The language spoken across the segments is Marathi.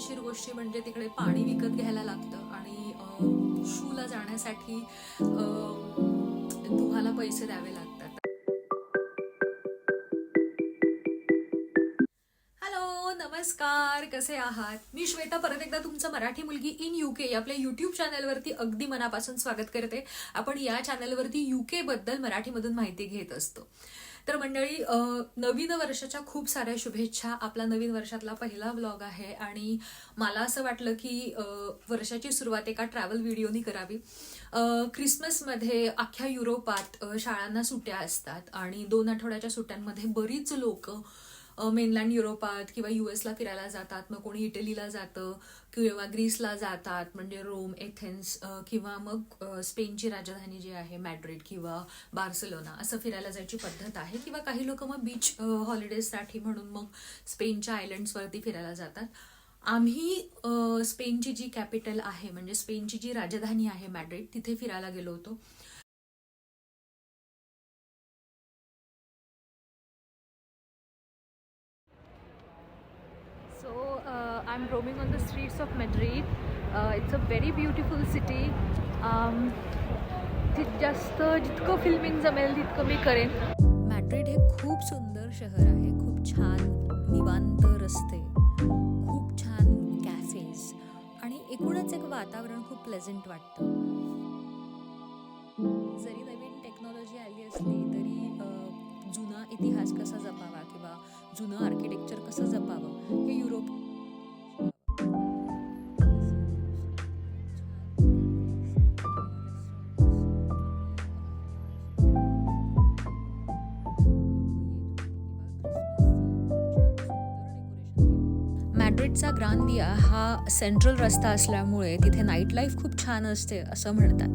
मजेशीर गोष्टी म्हणजे तिकडे पाणी विकत घ्यायला लागतं आणि शूला जाण्यासाठी तुम्हाला पैसे द्यावे लागतात. हॅलो नमस्कार कसे आहात? मी श्वेता परत एकदा तुमचं मराठी मुलगी इन युके आपल्या युट्यूब चॅनलवरती अगदी मनापासून स्वागत करते. आपण या चॅनलवरती युके बद्दल मराठीमधून माहिती घेत असतो. तर मंडळी नवीन वर्षाच्या खूप साऱ्या शुभेच्छा. आपला नवीन वर्षातला पहिला ब्लॉग आहे आणि मला असं वाटलं की वर्षाची सुरुवात एका ट्रॅव्हल व्हिडिओनी करावी. अ, क्रिसमसमध्ये अख्ख्या युरोपात शाळांना सुट्ट्या असतात आणि दोन आठवड्याच्या सुट्ट्यांमध्ये बरीच लोक मेनलँड युरोपात किंवा युएसला फिरायला जातात मग कोणी इटलीला जातं किंवा ग्रीसला जातात म्हणजे रोम एथेन्स किंवा मग स्पेनची राजधानी जी आहे मॅड्रिड किंवा बार्सेलोना असं फिरायला जायची पद्धत आहे. किंवा काही लोक मग बीच हॉलिडेजसाठी म्हणून मग स्पेनच्या आयलंड्सवरती फिरायला जातात. आम्ही स्पेनची जी कॅपिटल आहे म्हणजे स्पेनची जी राजधानी आहे मॅड्रिड तिथे फिरायला गेलो होतो. So uh, I'm roaming on the streets of Madrid. Uh, it's a very beautiful city. Um, जास्त जितकं फिल्मिंग जमेल तितकं मी करेन मॅड्रिड हे खूप सुंदर शहर आहे खूप छान निवांत रस्ते खूप छान कॅफेज आणि एकूणच एक वातावरण खूप प्लेझंट वाटतं जरी नवीन टेक्नॉलॉजी आली असली तरी जुना इतिहास कसा जपावा किंवा जुनं आर्किटेक्चर कसं जपावं? हे युरोप मॅड्रिडचा ग्रानविया हा सेंट्रल रस्ता असल्यामुळे तिथे नाईट लाईफ खूप छान असते असं म्हणतात.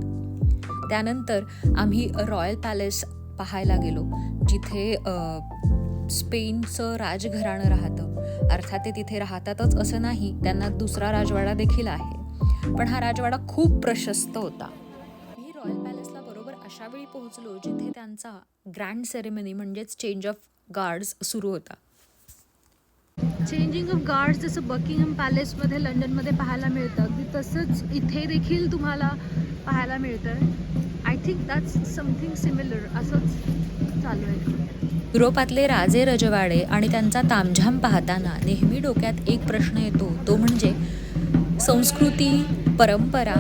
त्यानंतर आम्ही रॉयल पॅलेस पाहायला गेलो जिथे स्पेनचं राजघराणं राहतं. अर्थात ते तिथे राहतातच असं नाही त्यांना दुसरा राजवाडा देखील आहे. पण हा राजवाडा खूप प्रशस्त होता. मी रॉयल पॅलेसला बरोबर अशा वेळी पोहोचलो जिथे त्यांचा ग्रँड सेरेमनी म्हणजेच चेंज ऑफ गार्ड्स सुरू होता. चेंजिंग ऑफ गार्ड्स जसं बकिंगहम पॅलेसमध्ये लंडनमध्ये पाहायला मिळतं अगदी तसंच इथे देखील तुम्हाला पाहायला मिळतं I think that's something similar असंच चालू आहे. युरोपातले राजे रजवाडे आणि त्यांचा तामझाम पाहताना नेहमी डोक्यात एक प्रश्न येतो तो म्हणजे संस्कृती परंपरा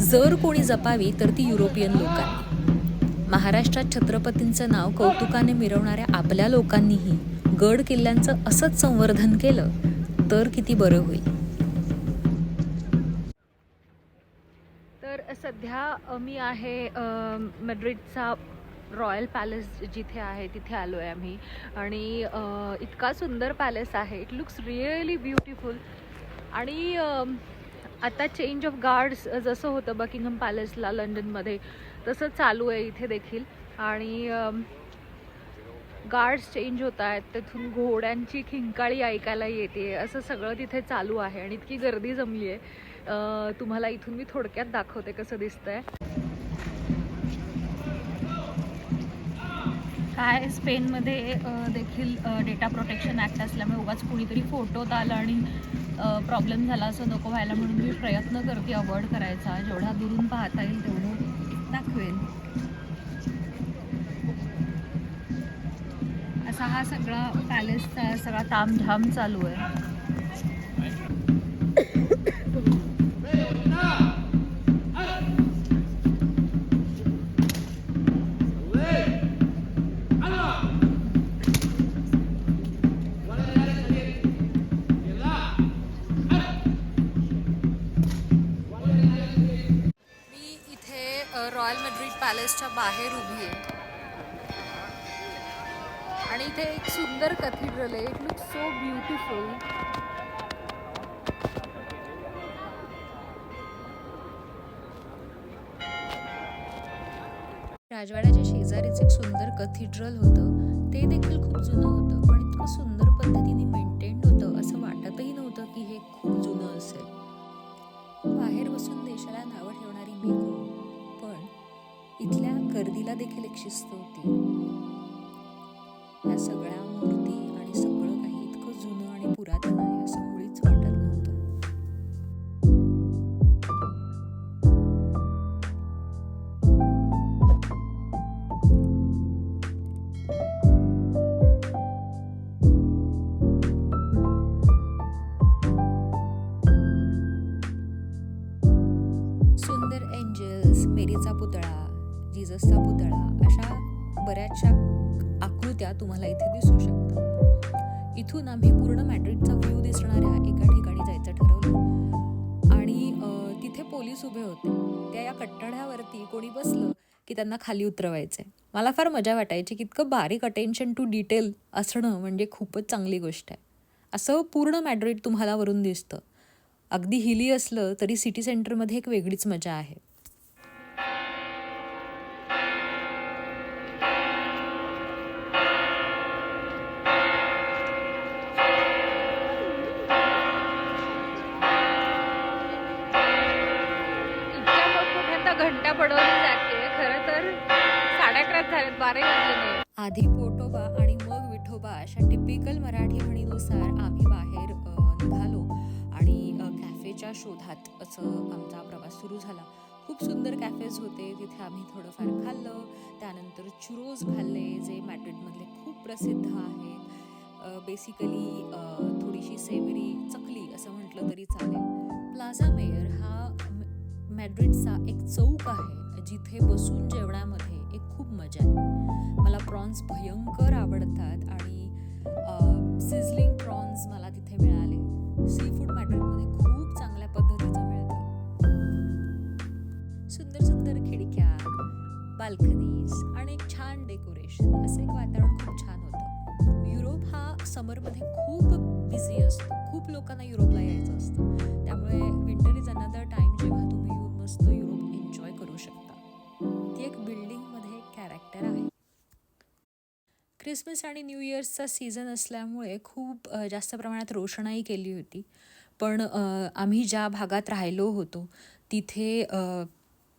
जर कोणी जपावी तर ती युरोपियन लोकांनी. महाराष्ट्रात छत्रपतींचं नाव कौतुकाने मिरवणाऱ्या आपल्या लोकांनीही गड किल्ल्यांचं असंच संवर्धन केलं तर किती बरं होईल. तर सध्या मी आहे मॅड्रिडचा रॉयल पॅलेस जिथे आहे तिथे आलो आहे आम्ही. आणि इतका सुंदर पॅलेस आहे. इट लुक्स रिअली ब्युटिफुल आणि आता चेंज ऑफ गार्ड्स जसं होतं बकिंगहम पॅलेसला लंडनमध्ये तसं चालू आहे इथे देखील. आणि गार्ड्स चेंज होत आहेत. तिथून घोड्यांची खिंकाळी ऐकायला येते. असं सगळं तिथे चालू आहे. आणि इतकी गर्दी जमली आहे तुम्हाला इथून मी थोडक्यात दाखवते कसं दिसतंय. काय स्पेनमध्ये देखील डेटा प्रोटेक्शन ॲक्ट असल्यामुळे उगाच कुणीतरी फोटोत आलं आणि प्रॉब्लेम झाला असं नको व्हायला म्हणून मी प्रयत्न करते अवॉइड करायचा. जेवढा दुरून पाहता येईल तेवढं दाखवेन. असा हा सगळा पॅलेसचा सगळा तामझाम चालू आहे. रॉयल मॅड्रिड पॅलेसच्या बाहेर उभी आहे. आणि इथे एक सुंदर कथीड्रल आहे. इट लुक सो ब्युटिफुल राजवाड्याच्या शेजारीच एक सुंदर कथिड्रल होतं. ते देखील खूप जुनं होतं पण इतकं सुंदर पद्धतीने मेंटेन्ड होतं असं वाटतही नव्हतं की हे खूप जुनं असेल. बाहेर बसून देशाला नावं ठेवणारी मी कोण इथल्या गर्दीला देखील एक शिस्त होती. या सगळ्या मूर्ती आणि सगळं काही इतकं जुनं आणि पुरातन आहे असं मुळीच वाटत नव्हतं. सुंदर एंजल्स मेरीचा पुतळा जिजसचा पुतळा अशा बऱ्याचशा आकृत्या तुम्हाला इथे दिसू शकतात. इथून आम्ही पूर्ण मॅड्रिडचा व्ह्यू दिसणाऱ्या एका ठिकाणी जायचं ठरवलं. आणि तिथे पोलीस उभे होते. त्या या कट्टड्यावरती कोणी बसलं की त्यांना खाली उतरवायचे मला फार मजा वाटायची की इतकं बारीक अटेन्शन टू डिटेल असणं म्हणजे खूपच चांगली गोष्ट आहे. असं पूर्ण मॅड्रिड तुम्हाला वरून दिसतं. अगदी हिली असलं तरी सिटी सेंटरमध्ये एक वेगळीच मजा आहे. झालेत बारा वाजले. आधी पोटोबा आणि मग विठोबा अशा टिपिकल मराठी म्हणीनुसार आम्ही बाहेर निघालो आणि कॅफेच्या शोधात असं आमचा प्रवास सुरू झाला. खूप सुंदर कॅफेज होते तिथे आम्ही थोडंफार खाल्लं. त्यानंतर चुरोज खाल्ले जे मॅड्रिडमधले खूप प्रसिद्ध आहेत. बेसिकली थोडीशी सेवरी चकली असं म्हटलं तरी चालेल. प्लाझा मेयर हा मॅड्रिडचा एक चौक आहे जिथे बसून जेवणामध्ये खूप मजा आहे. मला प्रॉन्स भयंकर आवडतात आणि सिझलिंग प्रॉन्स मला तिथे मिळाले. सी फूड मॅटरमध्ये खूप चांगल्या पद्धतीचं मिळतं. सुंदर सुंदर खिडक्या बाल्कनीज आणि एक छान डेकोरेशन असं एक वातावरण खूप छान होतं. युरोप हा समरमध्ये खूप बिझी असतो. खूप लोकांना युरोपला यायचं असतं. क्रिसमस आणि न्यू इयर्सचा सीझन असल्यामुळे खूप जास्त प्रमाणात रोषणाई केली होती. पण आम्ही ज्या भागात राहिलो होतो तिथे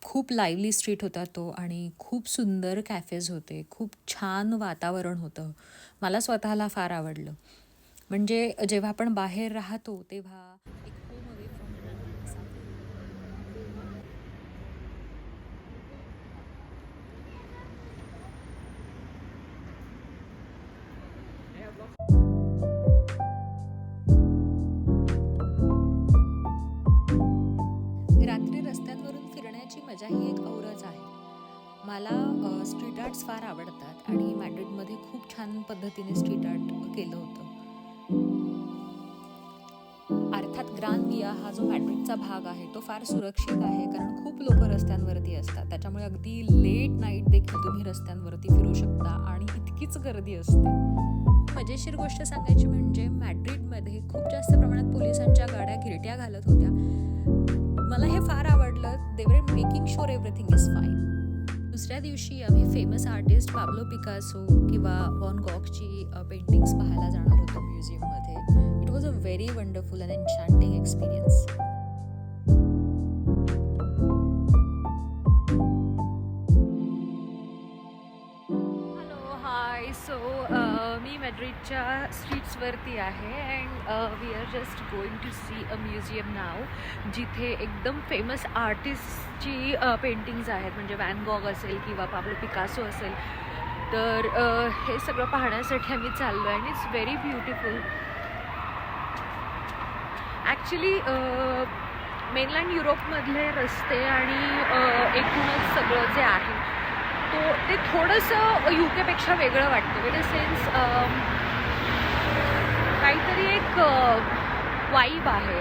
खूप लाईव्हली स्ट्रीट होता तो आणि खूप सुंदर कॅफेज होते. खूप छान वातावरण होतं. मला स्वतःला फार आवडलं. म्हणजे जेव्हा आपण बाहेर राहतो तेव्हा मला स्ट्रीट आर्ट्स फार आवडतात आणि मॅड्रिडमध्ये खूप छान पद्धतीने स्ट्रीट आर्ट केलं होतं. अर्थात ग्रान विया हा जो मॅड्रिडचा भाग आहे तो फार सुरक्षित आहे कारण खूप लोक रस्त्यांवरती असतात. त्याच्यामुळे अगदी लेट नाईट देखील तुम्ही रस्त्यांवरती फिरू शकता आणि इतकीच गर्दी असते. मजेशीर गोष्ट सांगायची म्हणजे मॅड्रिडमध्ये खूप जास्त प्रमाणात पोलिसांच्या गाड्या गिरट्या घालत होत्या. मला हे फार आवडलं. They were making sure everything is fine दुसऱ्या दिवशी आम्ही फेमस आर्टिस्ट पाब्लो पिकासो किंवा वॉन गॉकची पेंटिंग्स पाहायला जाणार होतो म्युझियममध्ये it was a very wonderful and enchanting experience मॅड्रिडच्या स्ट्रीट्सवरती आहे and we are just going to see a museum नाव जिथे एकदम फेमस आर्टिस्टची पेंटिंग्ज आहेत. म्हणजे वॅन गॉग असेल किंवा पाब्लो पिकासो असेल. तर uh, हे सगळं पाहण्यासाठी आम्ही चाललो आहे आणि it's very beautiful actually mainland युरोपमधले रस्ते आणि uh, एकूणच सगळं जे आहे तो ते थोडंसं यू केपेक्षा वेगळं वाटतं. इन अ सेन्स काहीतरी एक वाईब आहे.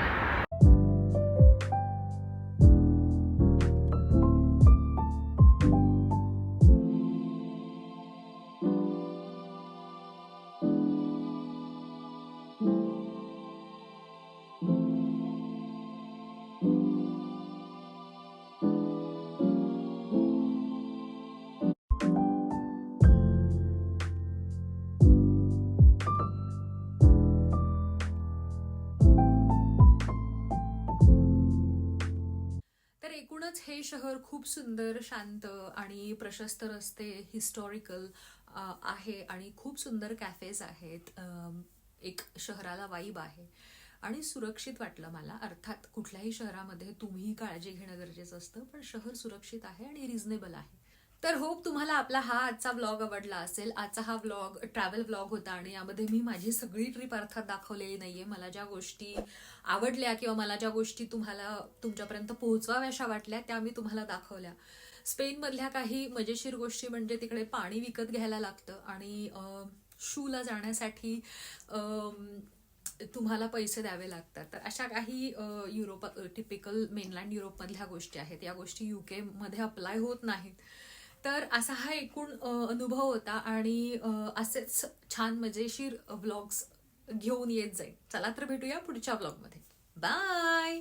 एकूणच हे शहर खूप सुंदर शांत आणि प्रशस्त रस्ते हिस्टॉरिकल आहे आणि खूप सुंदर कॅफेज आहेत. एक शहराला वाईब आहे. आणि सुरक्षित वाटलं मला. अर्थात कुठल्याही शहरामध्ये तुम्ही काळजी घेणं गरजेचं असतं पण शहर सुरक्षित आहे आणि रिझनेबल आहे. तर होप तुम्हाला आपला हा आजचा व्लॉग आवडला असेल. आजचा हा व्लॉग ट्रॅव्हल व्लॉग होता आणि यामध्ये मी माझी सगळी ट्रिप अर्थात दाखवलेली नाहीये. मला ज्या गोष्टी आवडल्या किंवा मला ज्या गोष्टी तुम्हाला तुमच्यापर्यंत पोहोचवाव्याशा वाटल्या त्या मी तुम्हाला दाखवल्या. स्पेनमधल्या काही मजेशीर गोष्टी म्हणजे तिकडे पाणी विकत घ्यायला लागतं आणि शूला जाण्यासाठी तुम्हाला पैसे द्यावे लागतात. तर अशा काही युरोप टिपिकल मेनलँड युरोपमधल्या गोष्टी आहेत. या गोष्टी युके मध्ये अप्लाय होत नाहीत. तर असा हा एकूण अनुभव होता आणि असेच छान मजेशीर व्लॉग्स घेऊन येत जाईल चला तर भेटूया पुढच्या ब्लॉगमध्ये बाय